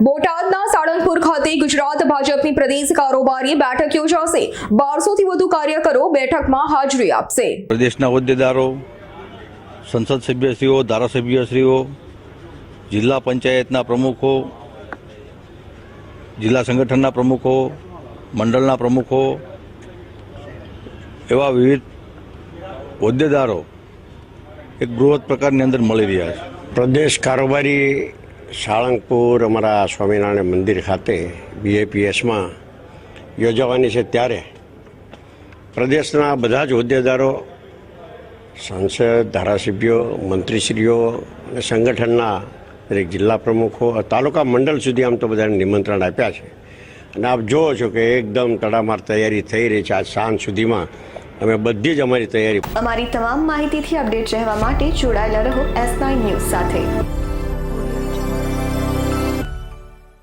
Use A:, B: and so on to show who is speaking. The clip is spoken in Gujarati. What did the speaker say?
A: બોટાદના સાળંગપુર ખાતે ગુજરાત ભાજપની પ્રદેશ કારોબારી બેઠક યોજાશે. બારસોથી વધુ કાર્યકરો બેઠકમાં હાજરી આપશે.
B: પ્રદેશના હોદ્દેદારો સંસદ સભ્યશ્રીઓ ધારાસભ્યશ્રીઓ જિલ્લા પંચાયતના પ્રમુખો જિલ્લા સંગઠનના પ્રમુખો મંડળના પ્રમુખો એવા વિવિધ હોદ્દેદારો એક બૃહદ પ્રકારની અંદર મળી રહ્યા છે.
C: પ્રદેશ કારોબારી સાળંગપુર અમારા સ્વામિનારાયણ મંદિર ખાતે બીએપીએસમાં યોજાવાની છે ત્યારે પ્રદેશના બધા જ હોદ્દેદારો, સાંસદ, ધારાસભ્યો, મંત્રીશ્રીઓ અને સંગઠનના દરેક જિલ્લા પ્રમુખો, તાલુકા મંડળ સુધી આમ તો બધાને નિમંત્રણ આપ્યા છે. અને આપ જુઓ છો કે એકદમ તડામાર તૈયારી થઈ રહી છે આજ સાંજ સુધીમાં. અમે બધી જ અમારી તૈયારી
D: અમારી તમામ માહિતીથી અપડેટ રહેવા માટે જોડાયેલા રહો એસ નાઇન ન્યૂઝ સાથે.